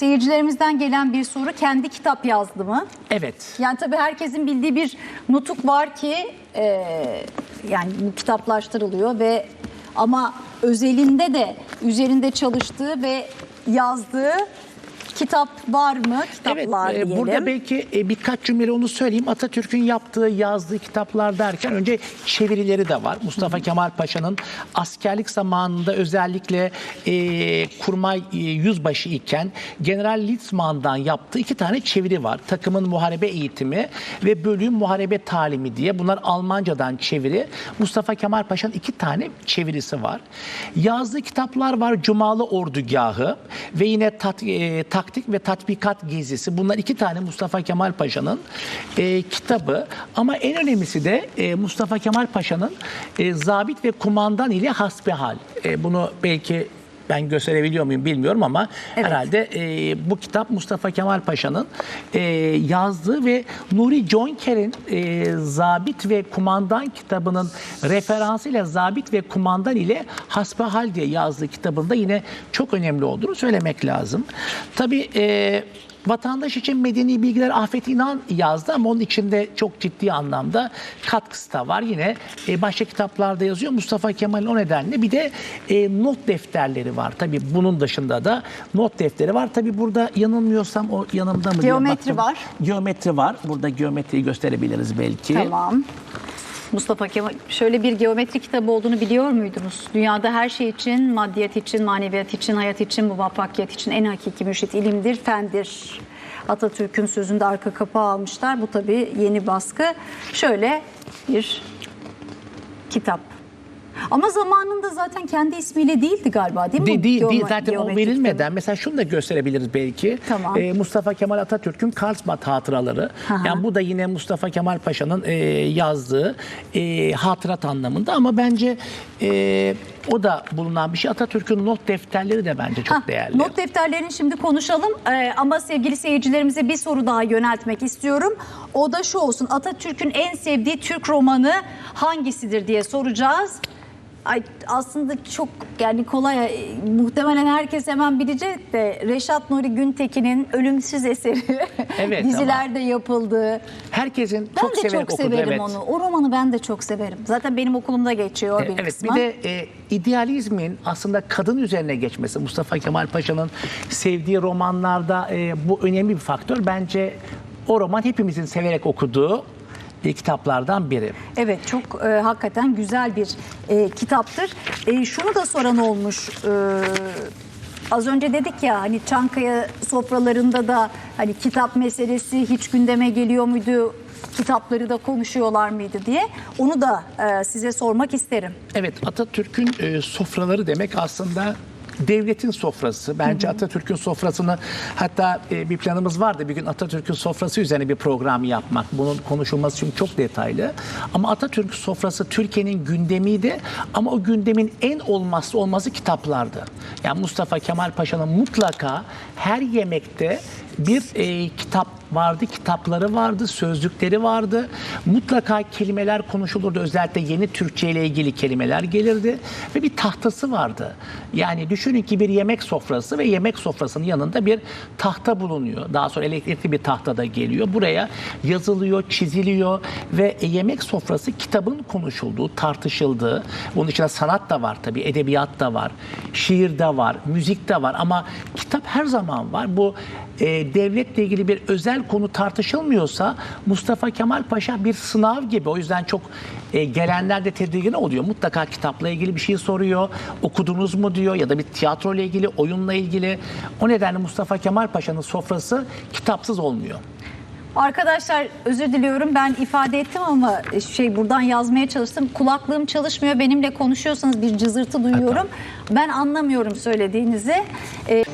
Seyircilerimizden gelen bir soru kendi kitap yazdı mı? Evet. Yani tabii herkesin bildiği bir nutuk var ki e, yani bu kitaplaştırılıyor ve ama özelinde de üzerinde çalıştığı ve yazdığı kitap var mı? Kitaplar evet, e, diyelim. burada belki e, birkaç cümle onu söyleyeyim. Atatürk'ün yaptığı, yazdığı kitaplar derken önce çevirileri de var. Mustafa Kemal Paşa'nın askerlik zamanında özellikle e, kurmay e, yüzbaşı iken General Litzmann'dan yaptığı iki tane çeviri var. Takımın muharebe eğitimi ve bölüm muharebe talimi diye. Bunlar Almancadan çeviri. Mustafa Kemal Paşa'nın iki tane çevirisi var. Yazdığı kitaplar var. Cumalı Ordugahı ve yine tat, e, taktik ve tatbikat gezisi. Bunlar iki tane Mustafa Kemal Paşa'nın e, kitabı. Ama en önemlisi de e, Mustafa Kemal Paşa'nın e, zabit ve kumandan ile hasbihal. E, bunu belki ben gösterebiliyor muyum bilmiyorum ama Evet. herhalde e, bu kitap Mustafa Kemal Paşa'nın e, yazdığı ve Nuri Jonker'in e, Zabit ve Kumandan kitabının referansıyla Zabit ve Kumandan ile Hasbihal diye yazdığı kitabında yine çok önemli olduğunu söylemek lazım. Tabii e, Vatandaş için medeni bilgiler Afet İnan yazdı ama onun içinde çok ciddi anlamda katkısı da var. Yine e, başka kitaplarda yazıyor Mustafa Kemal'in o nedenle bir de e, not defterleri var. Tabii bunun dışında da not defteri var. Tabii burada yanılmıyorsam o yanımda mı diye Geometri baktım. var. Geometri var. Burada geometriyi gösterebiliriz belki. Tamam. Mustafa Kemal şöyle bir geometri kitabı olduğunu biliyor muydunuz? Dünyada her şey için, maddiyat için, maneviyat için, hayat için, muvaffakiyet için en hakiki mürşit ilimdir, fendir. Atatürk'ün sözünde arka kapağı almışlar. Bu tabii yeni baskı. Şöyle bir kitap. Ama zamanında zaten kendi ismiyle değildi galiba değil mi? De, değil, değil zaten o verilmeden. Mesela şunu da gösterebiliriz belki. Tamam. Ee, Mustafa Kemal Atatürk'ün Karlsbad hatıraları. Hı. Yani bu da yine Mustafa Kemal Paşa'nın e, yazdığı e, hatırat anlamında ama bence e, o da bulunan bir şey. Atatürk'ün not defterleri de bence çok Hah, değerli. Not defterlerini şimdi konuşalım Ee, ama sevgili seyircilerimize bir soru daha yöneltmek istiyorum. O da şu olsun Atatürk'ün en sevdiği Türk romanı hangisidir diye soracağız. Ay, aslında çok yani kolay e, muhtemelen herkes hemen bilecek de Reşat Nuri Güntekin'in ölümsüz eseri Evet dizilerde yapıldığı. Herkesin Ben çok de severek çok okuduğu, severim evet. onu. O romanı ben de çok severim. Zaten benim okulumda geçiyor bir Evet kısmı. bir de e, idealizmin aslında kadın üzerine geçmesi Mustafa Kemal Paşa'nın sevdiği romanlarda e, bu önemli bir faktör. Bence o roman hepimizin severek okuduğu e, kitaplardan biri. Evet çok e, hakikaten güzel bir e, kitaptır. E, şunu da soran olmuş. e, az önce dedik ya hani Çankaya sofralarında da hani kitap meselesi hiç gündeme geliyor muydu? Kitapları da konuşuyorlar mıydı diye. Onu da e, size sormak isterim. Evet Atatürk'ün e, sofraları demek aslında devletin sofrası. Bence Atatürk'ün sofrasını hatta e, bir planımız vardı bir gün Atatürk'ün sofrası üzerine bir program yapmak. Bunun konuşulması çünkü çok detaylı. Ama Atatürk sofrası Türkiye'nin gündemiydi ama o gündemin en olmazsa olmazı kitaplardı. Yani Mustafa Kemal Paşa'nın mutlaka her yemekte bir e, kitap vardı, kitapları vardı, sözlükleri vardı. Mutlaka kelimeler konuşulurdu. Özellikle yeni Türkçe ile ilgili kelimeler gelirdi ve bir tahtası vardı. Yani düşünün ki bir yemek sofrası ve yemek sofrasının yanında bir tahta bulunuyor. Daha sonra elektrikli bir tahta da geliyor. Buraya yazılıyor, çiziliyor ve yemek sofrası kitabın konuşulduğu, tartışıldığı. Bunun içinde sanat da var tabii, edebiyat da var, şiir de var, müzik de var ama kitap her zaman var. Bu e, devletle ilgili bir özel konu tartışılmıyorsa Mustafa Kemal Paşa bir sınav gibi. O yüzden çok e, gelenler de tedirgin oluyor. Mutlaka kitapla ilgili bir şey soruyor. Okudunuz mu diyor ya da bir tiyatro ile ilgili, oyunla ilgili. O nedenle Mustafa Kemal Paşa'nın sofrası kitapsız olmuyor. Arkadaşlar özür diliyorum ben ifade ettim ama şey buradan yazmaya çalıştım. Kulaklığım çalışmıyor. Benimle konuşuyorsanız bir cızırtı duyuyorum. Ben anlamıyorum söylediğinizi. Ee,